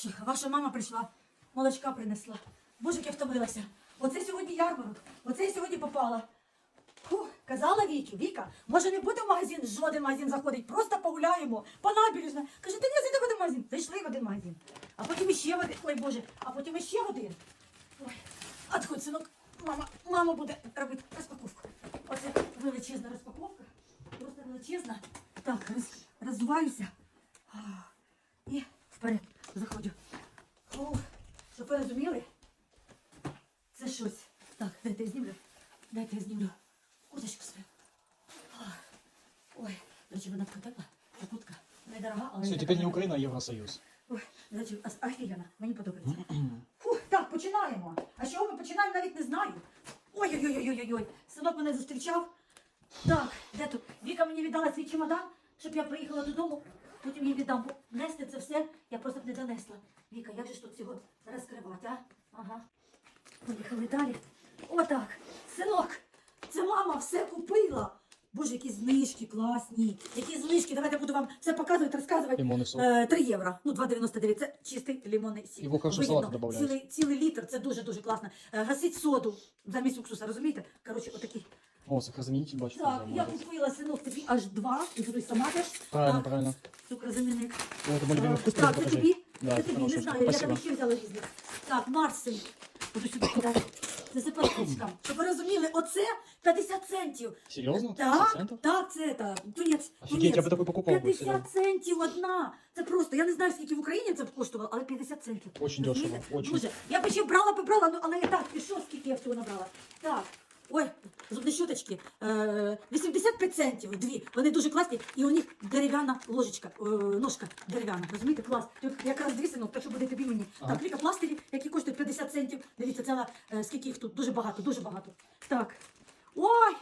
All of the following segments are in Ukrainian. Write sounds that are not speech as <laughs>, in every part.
Що, Ваша мама прийшла, молочка принесла. Боже, як я втомилася. Оце сьогодні ярмарок, оце я сьогодні попала. Фух, казала Вікі, Віка, може не буде в магазин, жоден магазин заходить, просто погуляємо по набережна. Каже, та ні, зайди в один магазин. Зайшли в один магазин. А потім іще один. Ой Боже, а потім іще один. Ой, отходь, синок, мама, мама буде робити розпаковку. Оце величезна розпаковка. Просто величезна. Так, роз, роздуваюся. І вперед заходжу. Фух, щоб ви розуміли, це щось. Так, дайте я знімлю. Дайте я знімлю. Курточку свою. Ой, до речі, вона така тепла, куртка. Недорога, але Все, така теперь не тепла. Украина, а Евросоюз. Ой, до речі, ос- офігенно, мені подобається. Фух, так, починаємо. А що ми починаємо, навіть не знаю. Ой-ой-ой-ой-ой-ой. Синок мене зустрічав. Так, де тут? Віка мені віддала свій чемодан, щоб я приїхала додому. Потім їй віддам. Бо Нести це все я просто б не донесла. Віка, як же ж тут цього розкривати, а? Ага. Поїхали далі. Отак. Синок, це мама все купила. Боже, які знижки класні. Які знижки. Давайте буду вам все показувати, розказувати. Лимонный сок. Е, 3 євро. Ну, 2,99. Це чистий лимонний сік. Хорошо в Вигідно. салати добавляють. Цілий, цілий літр, це дуже-дуже класно. Е, Гасить соду замість уксуса, розумієте? Коротше, отакий. О, сахарозаменитель бачу. Так, я купила синок тобі аж два. І сама теж. Правильно, правильно. Цукрозамінник. О, это мой любимый вкус, Так, це тобі? Да, це тобі, не знаю, я Спасибо. там ще взяла різних. Так, Марсель. Буду сюди кидати. Це за пакетикам. Щоб ви розуміли, оце 50 центів. Серьезно? 50 Так, центов? так, це так. Тунець. Офігеть, тунець. я би такий покупав би 50 сюди. центів одна. Це просто, я не знаю, скільки в Україні це б коштувало, але 50 центів. Очень Розумієте? дешево, очень. Дуже. Я би ще брала, побрала, ну, але і так, ти що, скільки я всього набрала? Так. Ой, зубні щоточки. Е, 85 центів, дві. Вони дуже класні, і у них дерев'яна ложечка, е, ножка дерев'яна. Розумієте, клас. Тут якраз дві синок, так що буде тобі мені. Ага. Так, лікопластирі, які коштують 50 центів. Дивіться, ціла, е, скільки їх тут, дуже багато, дуже багато. Так. Ой!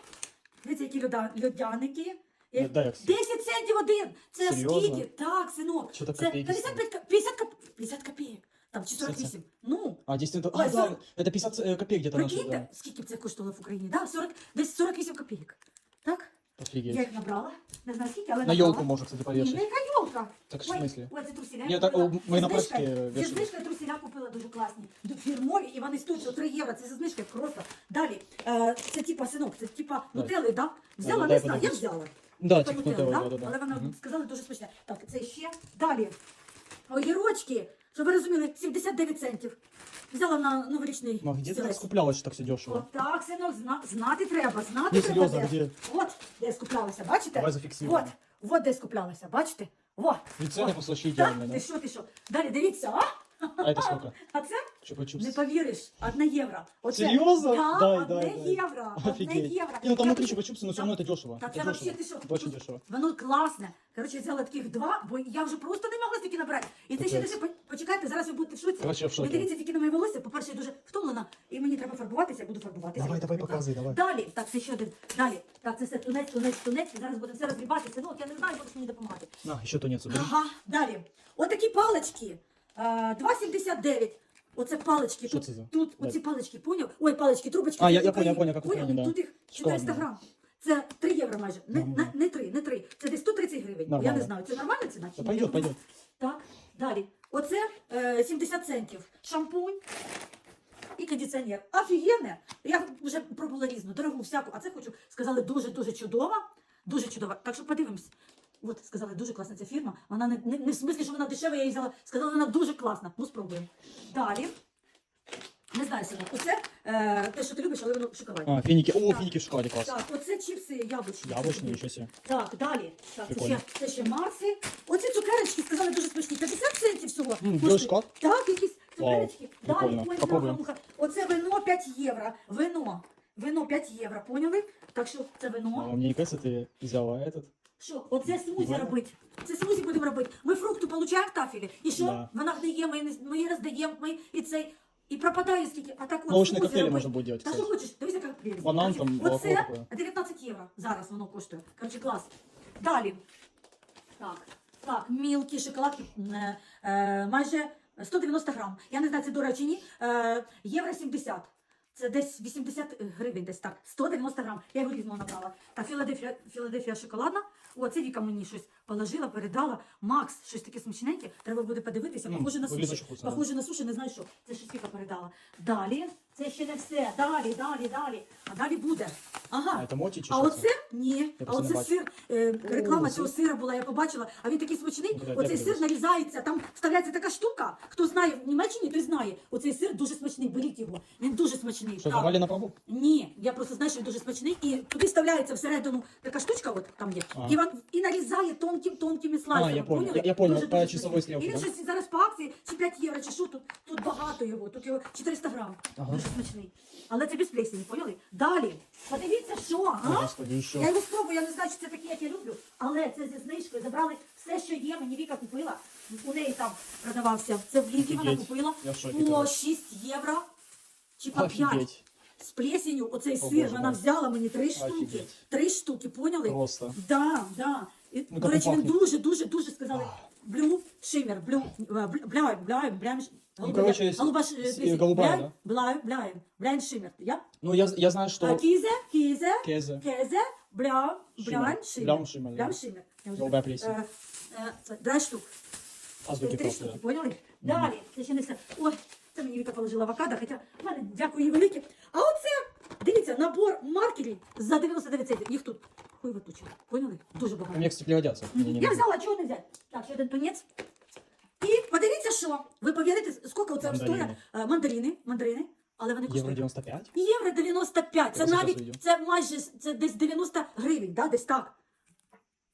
Дивіться, які льодяники. Е, Ну, дай я 10 центів один. Це Серйозно? скільки? Так, синок. Що Це 55, ка- 50, коп- 50 копійок. Там чи 48. Ну, А, 10 центов. Ой, А, да, сорок. это 50 э, копеек где-то наши, прикиньте, да. скільки б це коштувало в Україні? Да, 40, десь 48 копійок. Так? Я Офигеть. їх набрала. Не знаю скільки, але На набрала. елку можно, кстати, Ні, повешать. ну яка йолка? Так в Ой, смысле? Ой, це труселя. Ні, я так, купила. о, ми Зі на знижкою- прачки Зі вішали. знижкою труселя купила дуже класні. Ду- Фірмові, і вони стоять що 3 євро. Це зі знижкою просто. Далі, е, це типа синок, це типа Дай. нутели, да? Взяла, дай не знаю, я подивлюсь. взяла. Да, Типа типа нутелла, нутелла, да? да, да, Але да. вона Мгм. сказала дуже смачне. Так, це ще. Далі. Огірочки, щоб ви розуміли, 79 центів. Взяла на новорічний Ну, а где ты так стілець. скуплялась, что так все дешево? Отак, синок, зна- знати треба, знати Ні, треба. серйозно, де. де? От, де я скуплялася, бачите? Давай зафіксуємо. От, от де я скуплялася, бачите? Во. И цены просто вообще Так, идеальные, ти да? що, ти що? Далі дивіться, а? А это сколько? <laughs> А це, не Чупа-чупс. повіриш, одне євро. Оце, Серйозно? Да, Дай, одне дай, дай. євро, одне Офигеть. євро. Не, ну там Я внутри хочу- чупа-чупсы, но все равно это дешево. Та Это це вообще ти що? дешево. Это очень Тут дешево. Воно класне. Коротше, взяла таких два, бо я вже просто не могла стільки набрати. І це ще Капець. дуже, по- почекайте, зараз ви будете в шоці. Коротше, я в шокі. Ви дивіться тільки на моє волосся, по-перше, я дуже втомлена, і мені треба фарбуватися, я буду фарбуватися. Давай, давай, показуй, давай. Далі, так, це ще один. Далі. Так, це все тунець, тунець, тунець. І зараз будемо все розгрібати. Синок, я не знаю, будеш мені допомагати. На, еще тунец убери. Ага, далі. Отакі палички. А, 2,79. Оце палички. Що Тут, це за? тут Дай. оці палички, поняв? Ой, палички, трубочки. А, я- я поняв, поняв, як Поняв? Україні, да. Тут їх Шоколадні. 400 грам. Це 3 євро майже. Не, не, не 3, не 3. Це десь 130 гривень. Я Нормально. не знаю, це нормальна ціна? чи ні? пойдет, пойдет. Так, далі. Оце е, 70 центів. Шампунь і кондиціонер. Офігенне. Я вже пробувала різну, дорогу всяку. А це хочу, сказали, дуже-дуже чудова. Дуже чудова. Так що подивимось. От, сказали, дуже класна ця фірма. Вона не, не, не в смислі, що вона дешева, я її взяла. Сказали, вона дуже класна. Ну, спробуємо. Далі. Не знаю, синок. Оце е, те, що ти любиш, але воно в шоколаді. А, финики. О, Так. финики в шоколаде, класс. Так, оце чіпси яблучні. Яблочные, ничего себе. Так, далі. Так, це Прикольно. ще, це ще Марси. Оці цукерочки сказали дуже смачні. 50 центів всього. М, коштують. білий шоколад? Так, якісь цукерочки. Далі, прикольно. ой, Попробуємо. муха, муха. Оце вино 5 євро. Вино. Вино 5 євро, поняли? Так що це А, вино. мне не кажется, ты взяла этот. Що, оце смузі Вино? робити. Це смузі будемо робити. Ми фрукти получаємо в тафілі. І що? Да. Вона гниє, ми, не- ми її роздаємо, ми і цей. І пропадає скільки. А так от Молочные смузі коктейли робити. можно будет делать, Та що хочеш, дивися, як прелість. Банан Короче, там, молоко Оце такое. 19 євро зараз воно коштує. Коротше, клас. Далі. Так, так, мілкі шоколадки е, е, майже 190 грам. Я не знаю, це дорого чи ні. Е, євро 70. Це десь 80 гривень, десь так. 190 грам. Я його різного набрала. Та Філадельфія, Філадельфія шоколадна. О, це Віка мені щось положила, передала. Макс, щось таке смачненьке. Треба буде подивитися. Похоже на суші. Похоже на суші, не знаю що. Це щось Віка передала. Далі, це ще не все. Далі, далі, далі. А далі буде. Ага. А моти чи А що це? оце ні. А просто не оце бачу. сир. Е, реклама О, цього сира була, я побачила. А він такий смачний. Ну, Оцей сир нарізається. Там вставляється така штука. Хто знає в Німеччині, той знає. Оцей сир дуже смачний. Беріть його. Він дуже смачний. Що, Так. давали на пробу? Ні, я просто знаю, що він дуже смачний, і туди вставляється всередину така штучка, от там є, Ага. і він і нарізає тонким тонкими слайсами. А, я понял. Я- я понял, по смачний. стрелке, І він да? щось зараз по акції, чи 5 євро, чи що тут, тут багато його, тут його 400 грам. Ага. Дуже смачний. Але це без плесені, поняли? Далі, подивіться, що, а? господи, і що? Я його спробую, я не знаю, чи це таке, як я люблю, але це зі знижкою. Забрали все, що є, мені Віка купила. У неї там продавався. Це в Ліді вона Офігеть. купила Я в шокі, по коротше. 6 євро чи по 5 Офігеть. з плесенью оцей О, сир. Боже Вона мой. взяла мені три штуки. Офігеть. Три штуки, поняли? Просто. Да, да. І, Ну, до як речі, він пахне. дуже, дуже, дуже сказали. Блю, шиммер, блю, бля, бля, бля, бля, Ну, короче, с- голуба, с- голубая, да? Бля, бля, бля, шиммер, я? Ну, я, я знаю, А, что... Кізе, кізе, Кезе. кезе, бля, бля, Шиммер. шиммер. Блям, шиммер, Блям, да. шиммер. Я вже- Голубая плесень. Е, е, Це дай штук. Азбуки Три просто, штуки, да. поняли? Далі, це ще не все. Ой, це мені Віка положила авокадо, хоча в мене дякую їй велике. А оце, дивіться, набор маркерів за 99 центів. Їх тут хуй витучили. Поняли? Дуже багато. Мне, кстати, пригодятся. Мне не Я нужно. взяла, чого не взяти? Так, ще один тунець. І подивіться, що. Ви повірите, скільки Мандарини. стоїть? Е, Мандарини, мандарини, але вони коштують. 95? Євро 95. Це навіть це майже це десь 90 гривень, да? десь так.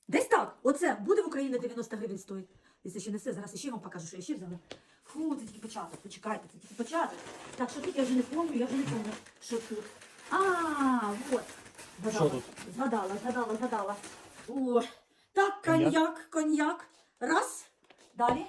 Десь так. Оце буде в Україні 90 гривень стоїть. Якщо ще не все, зараз ще вам покажу, що я ще взяла. Фу, це тільки початок. Почекайте, це тільки початок. Так, що тут я вже не пам'ятаю, я вже не пам'ятаю, що тут. А, от. Згадала, Що тут? Згадала, згадала, згадала. О, так, Коньяк? коньяк. Раз. Далі.